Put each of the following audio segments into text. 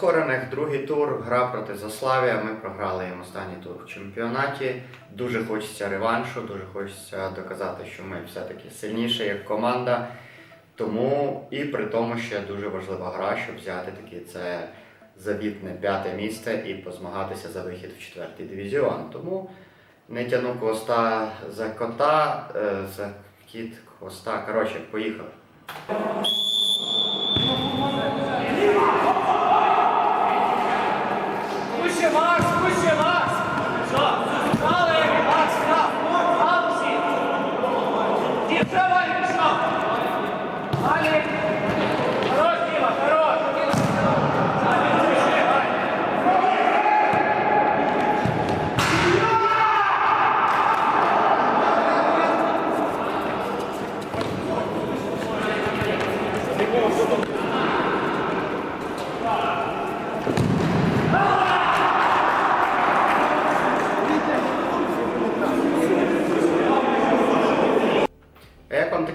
Нескорених, другий тур, гра проти Заславія. Ми програли їм останній тур в чемпіонаті. Дуже хочеться реваншу, дуже хочеться доказати, що ми все-таки сильніші як команда. Тому і при тому ще дуже важлива гра, щоб взяти таки це завітне п'яте місце і позмагатися за вихід в четвертий дивізіон. Тому не тяну хвоста за кота, е, за кіт хвоста. Коротше, поїхали. Mark!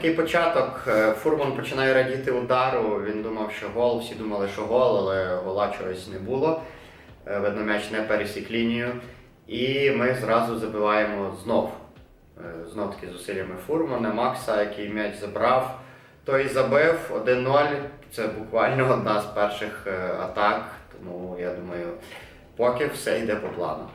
Такий початок? Е, Фурман починає радіти удару. Він думав, що гол. Всі думали, що гол, але гола чогось не було. Е, Видно, м'яч не пересік лінію. І ми зразу забиваємо знов. Е, Знов таки зусиллями Фурмана, Макса, який м'яч забрав. Той забив 1-0. Це буквально одна з перших атак. Тому я думаю, поки все йде по плану.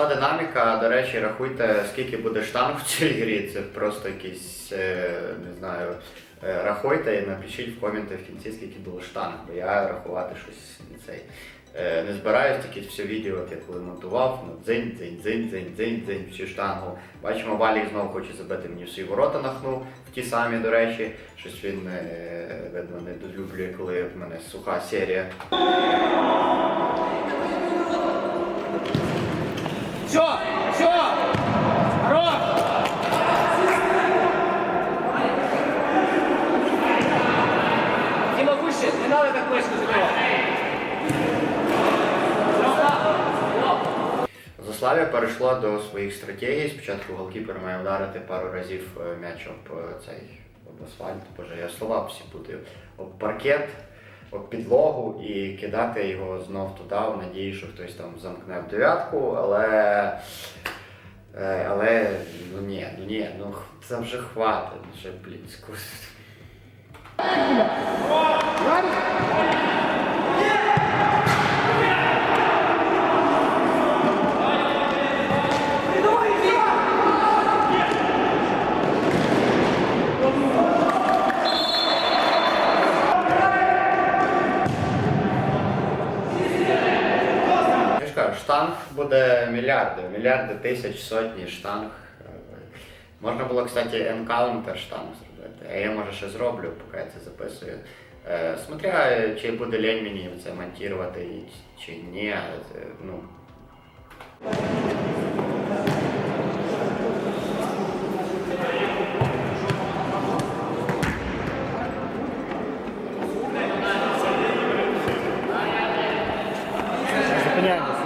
Пішла динаміка. До речі, рахуйте, скільки буде штанг в цій грі. Це просто якийсь, е, не знаю, е, рахуйте і напишіть в коменти в кінці, скільки було штанг, бо я рахувати щось не цей. е, Не збираюсь таке все відео, от я коли монтував, ну дзинь, дзинь, дзинь, дзинь, дзинь, дзинь, всю штангу. Бачимо, Валік знову хоче забити мені в свої ворота нахнув, в ті самі, до речі. Щось він, видно, не долюблює, коли в мене суха серія. Все, все! Заслав'я перейшло до своїх стратегій. Спочатку голкіпер має вдарити пару разів е, м'яч об е, цей об асфальт, боже, я слова всі путаю, об паркет, підлогу і кидати його знов туди, в надії, що хтось там замкне в дев'ятку, але. е, Але ну ні, ну ні, ну це вже хватить, вже блін, скус. Я ж кажу, штанг буде мільярди, мільярди тисяч, сотні штанг. Можна було, кстати, енкаунтер штанг зробити. А я може ще зроблю, поки я це записую. Е, Смотря, чи буде лень мені це монтувати, чи ні. Ну, Зупиняємося.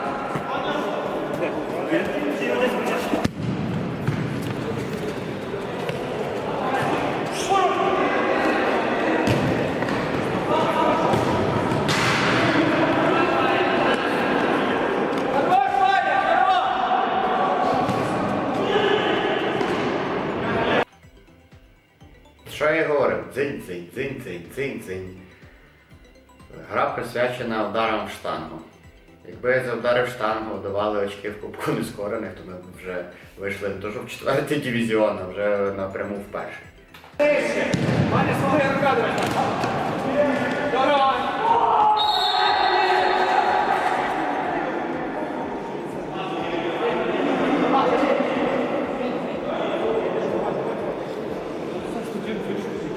Хорош, Ваня, хорош! Що я говорив? Дзинь, дзинь, дзинь, дзинь, дзинь, дзинь. Гра присвячена ударам в штангу. Якби я за удари штангу давали очки в Кубку нескорених, то ми б вже вийшли не то що в четвертий дивізіон, а вже напряму в перший. Давай!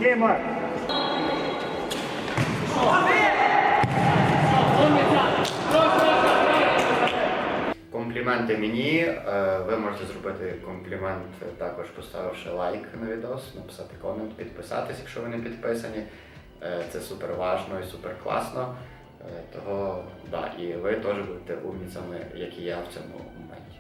Окей, Марк. Компліменти мені. Е, Ви можете зробити комплімент, е, також поставивши лайк на відос, написати комент, підписатись, якщо ви не підписані. Е, Це супер важно і супер класно. Того, да, і ви теж будете умніцями, як і я в цьому моменті.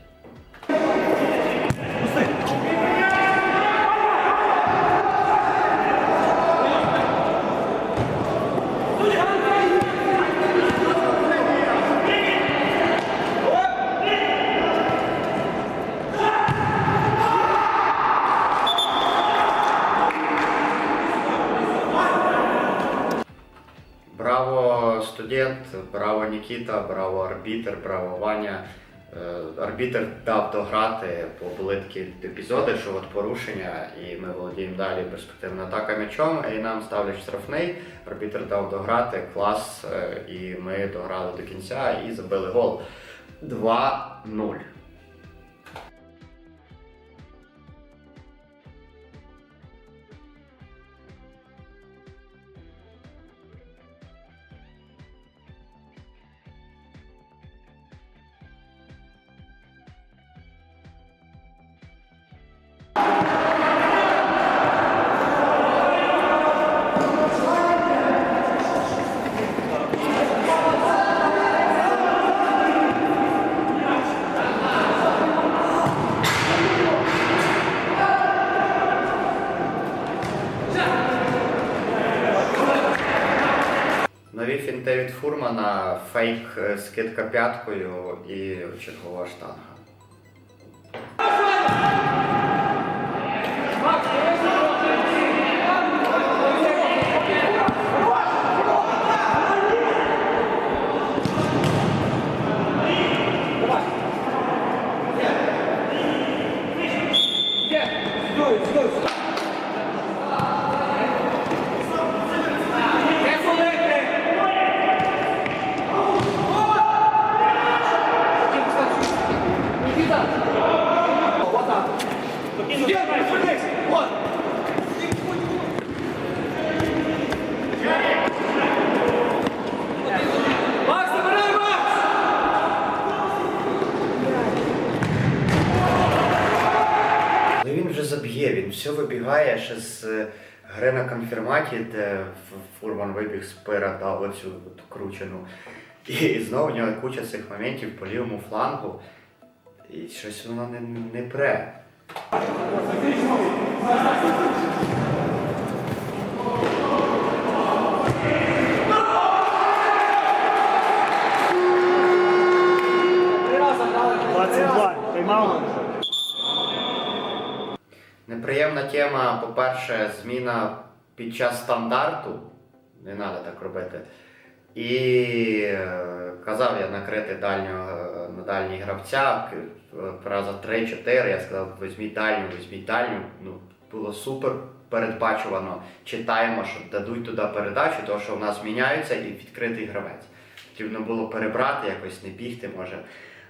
Нікіта, браво арбітер, браво Ваня. Е, Арбітер дав дограти, бо були такі епізоди, що от порушення, і ми володіємо далі перспективна атака м'ячом, і нам ставлять штрафний. Арбітер дав дограти, клас, е, і ми дограли до кінця і забили гол. 2-0. Фейк з скидка п'яткою і чергова штанга. Стой, стой, стой. Не сулити! Никита! Вот так. Сделай, садись! Вот! Макс, забирай, Макс! Але він вже заб'є, він все ще з е, гри на конфірматі, де Фурман вибіг з пира, дав оцю кручену. І знову в нього куча цих моментів по лівому флангу. І щось воно не, не пре. Три раза дали. 22. Тайм-аут. Неприємна тема, по-перше, зміна під час стандарту. Не треба так робити. І е, казав я накрити дальнього е, на дальній гравця. Раза 3-4 я сказав, візьміть дальню, візьміть дальню. Ну, було супер передбачувано. Читаємо, що дадуть туди передачу, тому що в нас міняються і відкритий гравець. Потрібно було перебрати, якось не бігти, може.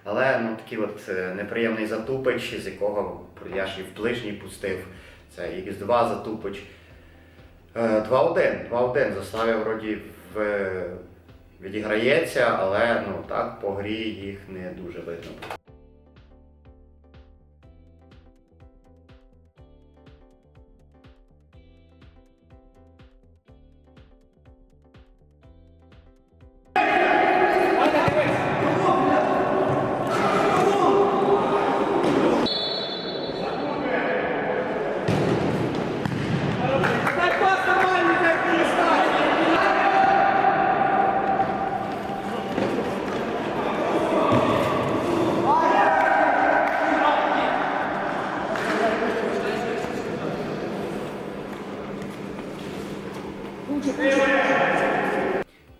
Але ну, такий от е, неприємний затупич, з якого я ж і в ближній пустив. Це X2 затупич. Е, 2-1. 2-1. заставив вроді в... відіграється, але ну, так по грі їх не дуже видно.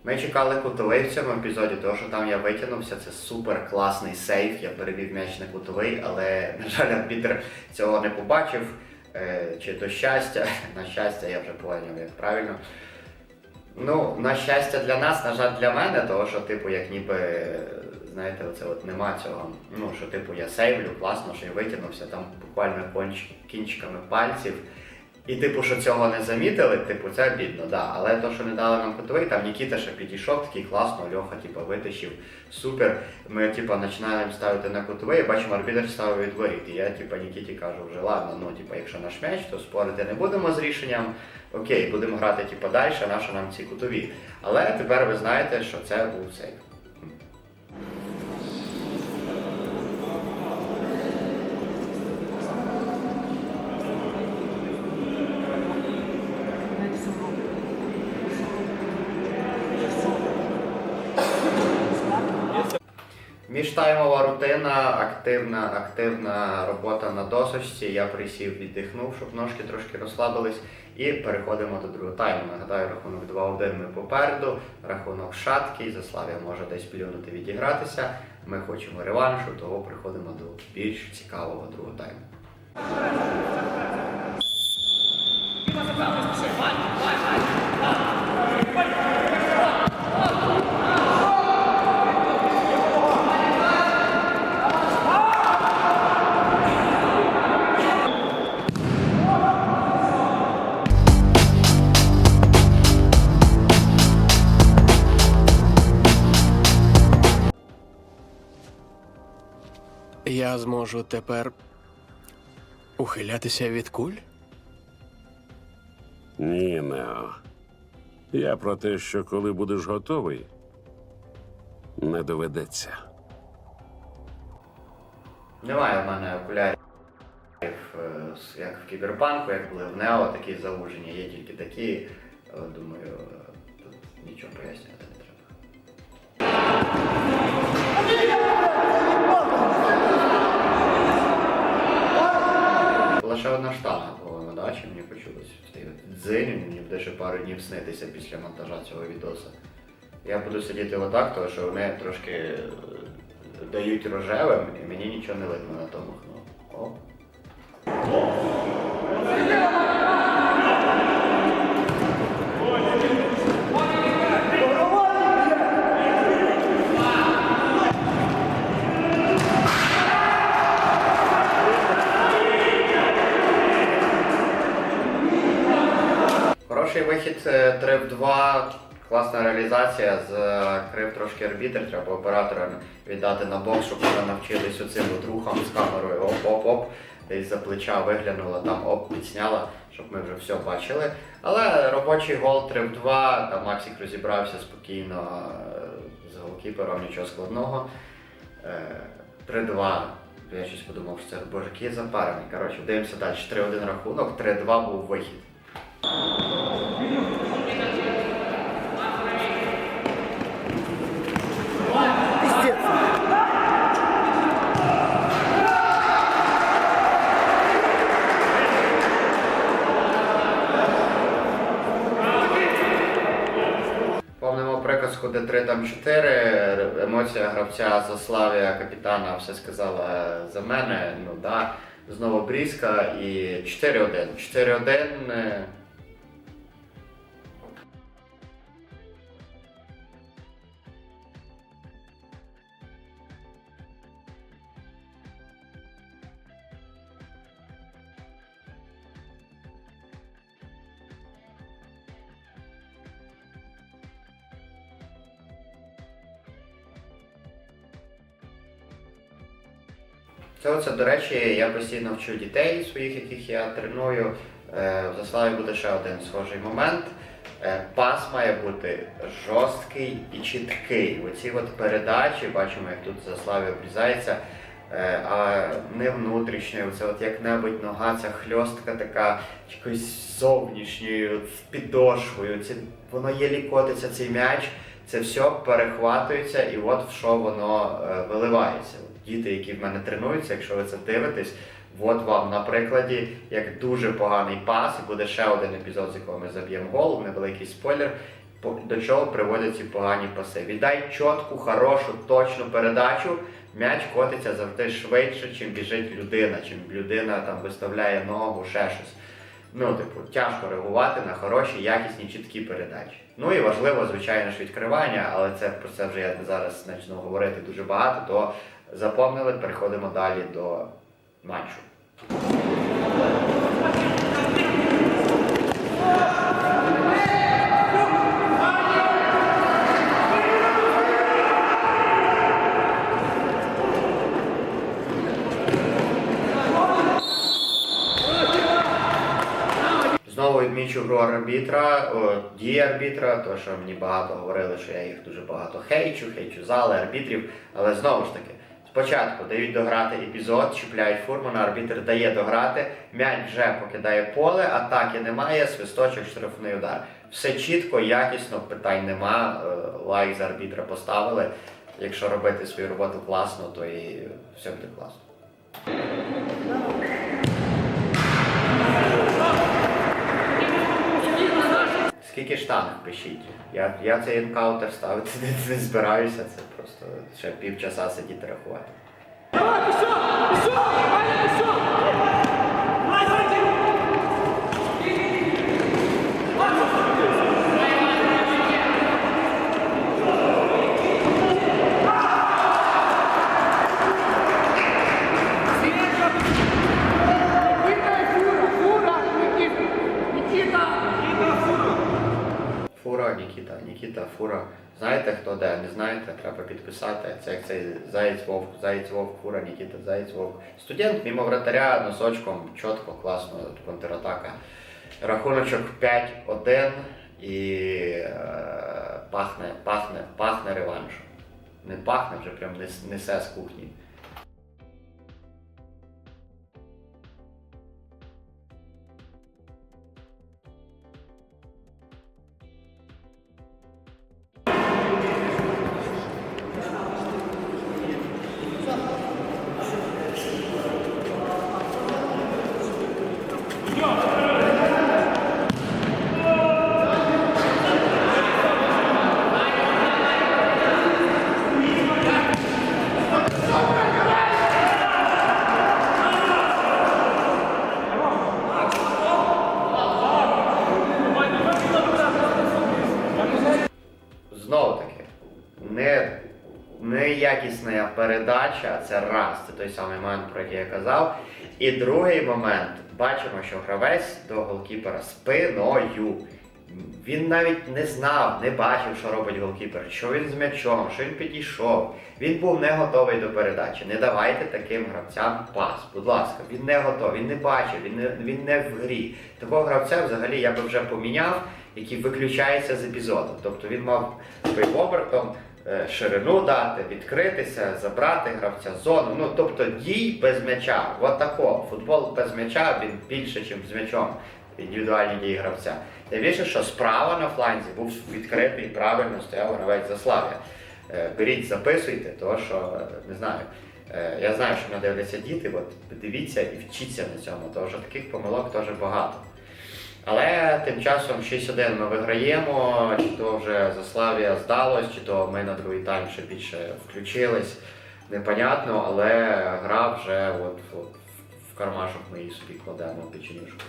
Ми чекали кутовий в цьому епізоді, тому що там я витягнувся. Це супер класний сейф. Я перевів м'яч на кутовий, але, на жаль, арбітр цього не побачив. Е, Чи то щастя, на щастя, я вже поняв, як правильно. Ну, на щастя для нас, на жаль, для мене, тому що, типу, як ніби, знаєте, оце от нема цього. Ну, що, типу, я сейвлю, класно, що я витягнувся там буквально кінчиками пальців. І типу, що цього не замітили, типу, це бідно, да. Але то, що не дали нам кутовий, там Нікіта ще підійшов, такий класно, Льоха, типу, витащив. Супер. Ми, типу, починаємо ставити на кутовий, і бачимо, арбітр ставив від воріт. І я, типу, Нікіті кажу, вже ладно, ну, типу, якщо наш м'яч, то спорити не будемо з рішенням. Окей, будемо грати, типу, далі, нащо нам ці кутові. Але тепер ви знаєте, що це був сейф. Міжтаймова рутина, активна, активна робота на досочці. Я присів, віддихнув, щоб ножки трошки розслабились. І переходимо до другого тайму. Нагадаю, рахунок 2-1 ми попереду, рахунок шаткий, Заславія може десь плюнути відігратися. Ми хочемо реваншу, того приходимо до більш цікавого другого тайму. Я зможу тепер ухилятися від куль? Ні, Нео. Я про те, що коли будеш готовий, не доведеться. Немає в мене окулярів, е, як в кіберпанку, як були в Нео, такі заужені, є тільки такі. Думаю, е, тут нічого пояснювати не треба. Лише одна штанга, по-моєму, да? чи мені почулось. Цей от мені буде ще пару днів снитися після монтажа цього відоса. Я буду сидіти отак, тому що вони трошки е, дають рожевим, і мені нічого не видно на тому. Хороший вихід е, 3 в 2, класна реалізація. Закрив трошки арбітр, треба оператора віддати на бокс, щоб вони навчились оцим от рухом з камерою оп-оп-оп. Десь за плеча виглянула, там оп, підсняла, щоб ми вже все бачили. Але робочий гол 3 в 2, там Максик розібрався спокійно е, з голкіпером, нічого складного. Е, 3-2. Я щось подумав, що це боже, який запарений. Коротше, дивимося далі. 3-1 рахунок, 3-2 був вихід. Де 3 там 4. Емоція гравця Заславія, капітана, все сказала за мене. Ну да. Знову Брізка і 4-1. 4-1. Це оце, до речі, я постійно вчу дітей своїх, яких я треную. Е, В заславі буде ще один схожий момент. Е, Пас має бути жорсткий і чіткий. Оці от передачі, бачимо, як тут заславі обрізається, е, а не внутрішньою. Це от як-небудь нога, ця хльостка така якоюсь зовнішньою, підошвою. Це, воно є лікотиться цей м'яч. Це все перехватується, і от в що воно виливається. Діти, які в мене тренуються, якщо ви це дивитесь, от вам на прикладі, як дуже поганий пас, і буде ще один епізод, з якого ми заб'ємо гол, невеликий спойлер. До чого приводять ці погані паси. Віддай чітку, хорошу, точну передачу. М'яч котиться завжди швидше, чим біжить людина, чим людина там виставляє ногу, ще щось. Ну, типу, тяжко реагувати на хороші, якісні, чіткі передачі. Ну і важливо, звичайно ж, відкривання, але це про це вже я зараз почну говорити дуже багато, то Заповнили, переходимо далі до матчу. Знову відмічу гру арбітра, о, дії арбітра, то що мені багато говорили, що я їх дуже багато хейчу, хейчу зали, арбітрів, але знову ж таки спочатку дають дограти епізод, чіпляють фурмана, арбітр дає дограти, м'яч вже покидає поле, атаки немає, свисточок, штрафний удар. Все чітко, якісно, питань нема. е, Лайк за арбітра поставили. Якщо робити свою роботу класно, то і все буде класно. Скільки штанг пишіть? Я, я цей енкаунтер ставити не, збираюся, це просто ще півчаса сидіти рахувати. Давай, пішов! Пішов! Пішов! Нікіта, Фура. Знаєте хто де? Не знаєте, треба підписати. Це як цей Заєць Вовк, Заєць Вовк, Фура, Нікіта, Заєць Вовк. Студент мимо вратаря носочком, чітко, класно, контратака. Рахуночок 5-1 і е, пахне, пахне, пахне реваншем. Не пахне, вже прям несе з кухні. Передача, це раз, це той самий момент, про який я казав. І другий момент, бачимо, що гравець до голкіпера спиною. Він навіть не знав, не бачив, що робить голкіпер, що він з м'ячом, що він підійшов. Він був не готовий до передачі. Не давайте таким гравцям пас. Будь ласка, він не готовий, він не бачив, він не, він не в грі. Такого гравця взагалі я би вже поміняв, який виключається з епізоду. Тобто він мав своїм обертом е, ширину дати, відкритися, забрати гравця зону. Ну тобто дій без м'яча. От такого. Футбол без м'яча він більше, ніж з м'ячом. Індивідуальні дії гравця. Тим більше, що справа на фланзі був відкритий, правильно стояв гравець Заслав'я. Е, Беріть, записуйте, то що е, не знаю. Е, Я знаю, що мене дивляться діти, от дивіться і вчіться на цьому, тому що таких помилок теж багато. Але тим часом 6-1 ми виграємо, чи то вже Заслав'я здалось, чи то ми на другий тайм ще більше включились. Непонятно, але гра вже от, от в кармашок ми її собі кладемо печенюшку.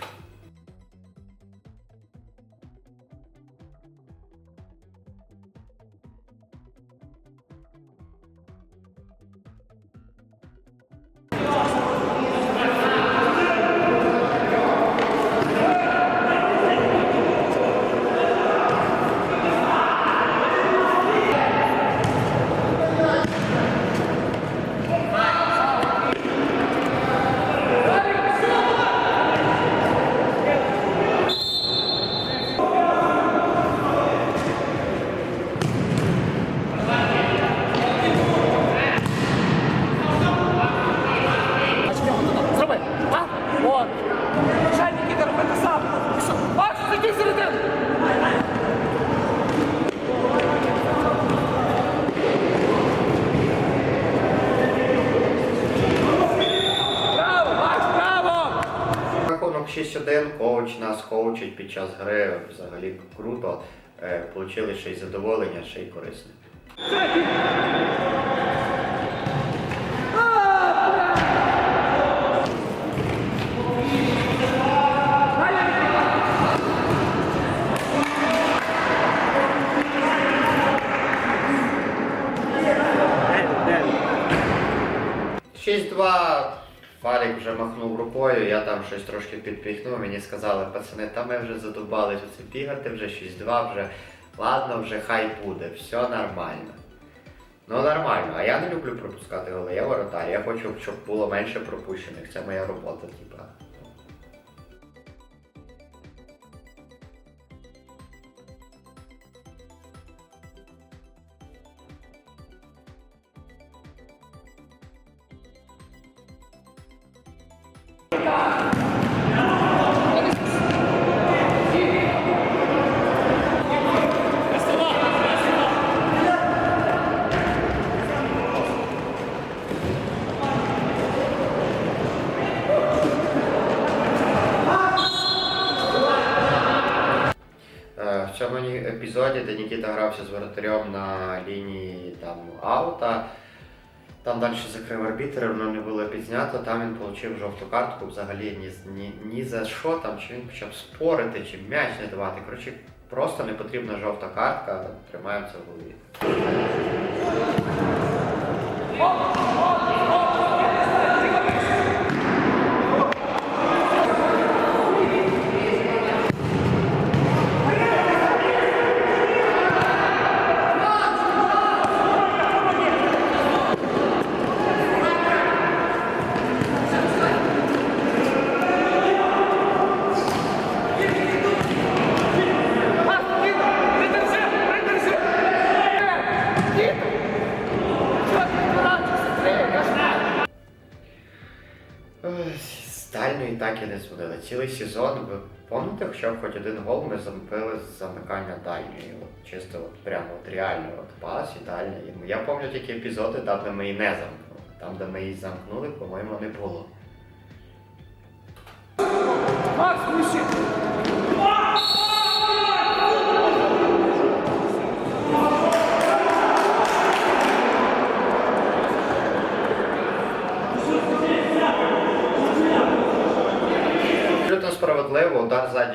Нас коучить під час гри взагалі круто. Е, Получили ще й задоволення, ще й корисне. Де? 6-2. Фалік вже махнув рукою, я там щось трошки підпіхнув. Мені сказали, пацани, та ми вже задубались оце бігати, вже 6-2, вже ладно, вже хай буде, все нормально. Ну нормально, а я не люблю пропускати голи, я воротар, я хочу, щоб було менше пропущених, це моя робота, типа. Епізоді, де Нікіта грався з воротарем на лінії там аута. Там далі закрив арбітр, воно не було підзнято, там він отримав жовту картку взагалі ні, ні, ні за що там, чи він почав спорити, чи м'яч не давати. Коротше, просто не потрібна жовта картка, тримаємо в голові. Цілий сезон, ви пам'ятаєте, хоча б хоч один гол ми забили з замикання дальньої. От, чисто от, прямо от реально от, пас і дальня. Я пам'ятаю тільки епізоди, там, де ми її не замкнули. Там, де ми її замкнули, по-моєму, не було. Макс,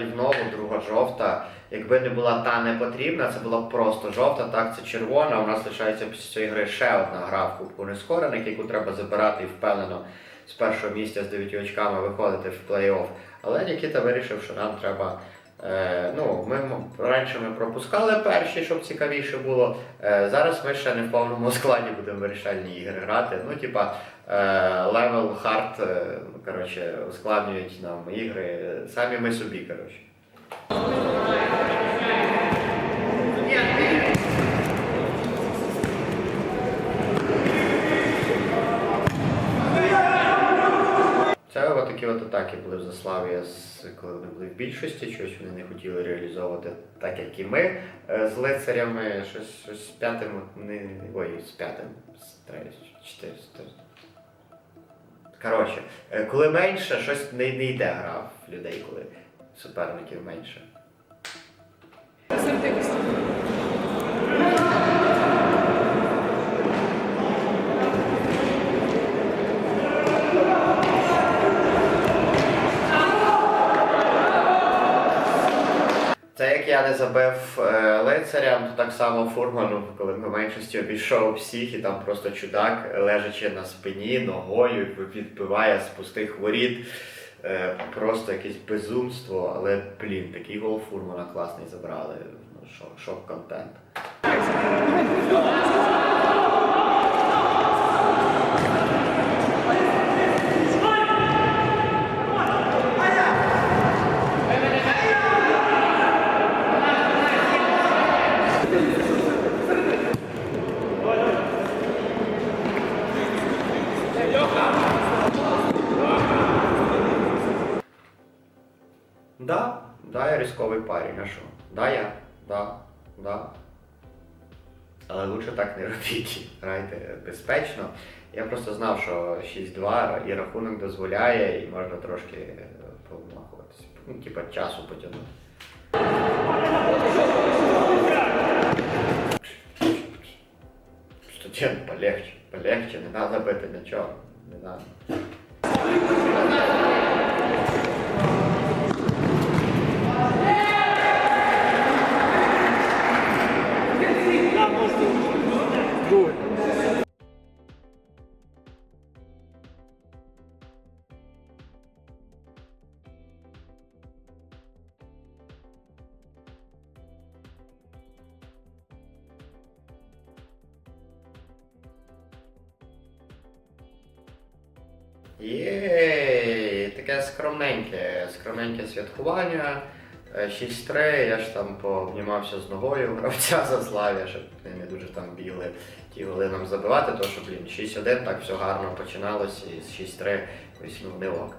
ногу, друга жовта. Якби не була та не потрібна, це була просто жовта, так це червона. У нас лишається після цієї гри ще одна гра в Кубку Нескорених, яку треба забирати і впевнено з першого місця з дев'ятью очками виходити в плей-офф. Але Нікіта вирішив, що нам треба. Е, ну, ми раніше ми пропускали перші, щоб цікавіше було. Е, зараз ми ще не в повному складі будемо вирішальні ігри грати. Ну, типа, левел хард, коротше, ускладнюють нам ігри. Самі ми собі, коротше. Це такі от атаки були в Заславі, коли вони були в більшості, щось вони не хотіли реалізовувати так, як і ми е, з лицарями. Щось, щось з п'ятим, ой, з п'ятим, з чотири. Коротше, е, коли менше, щось не, не йде гра в людей, коли суперників менше. Сердитися. Не забив лицаря, лицарям, то так само фурману, коли ми в меншості обійшов всіх, і там просто чудак, лежачи на спині, ногою, відбиває з пустих воріт. Е, просто якесь безумство, але блін, такий гол фурмана класний забрали. Ну, безпечно. Я просто знав, що 6-2 і рахунок дозволяє, і можна трошки е, помахуватися. Ну, типа часу потягнути. Студент, полегче, полегче, не треба бити нічого. Не надо. Святкування. Е, 6-3, я ж там пообнімався з ногою гравця за Славія, щоб не дуже там бігли ті голи нам забивати, тому що, блін, 6-1 так все гарно починалося і з 6-3 ось ну, ок.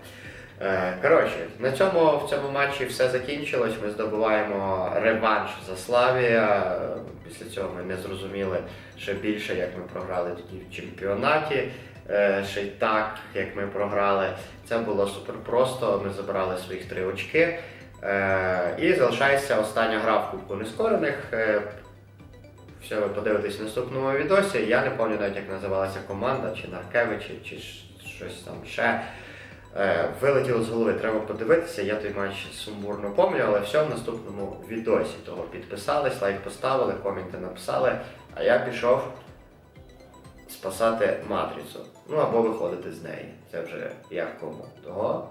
Е, Коротше, на цьому в цьому матчі все закінчилось. Ми здобуваємо реванш за Славія. Е, Після цього ми не зрозуміли ще більше, як ми програли тоді в чемпіонаті. Е, Ще й так, як ми програли. Це було супер просто. Ми забрали своїх три очки. Е, і залишається остання гра в Кубку Нескорених. Е, все, ви подивитесь в наступному відосі. Я не пам'ятаю навіть, як називалася команда, чи Наркевичі, чи щось там ще. Вилетіло з голови, треба подивитися. Я той матч сумбурно пам'ятаю, але все в наступному відосі. Того підписались, лайк поставили, коменти написали. А я пішов спасати матрицю. Ну або виходити з неї. Це вже як кому. Того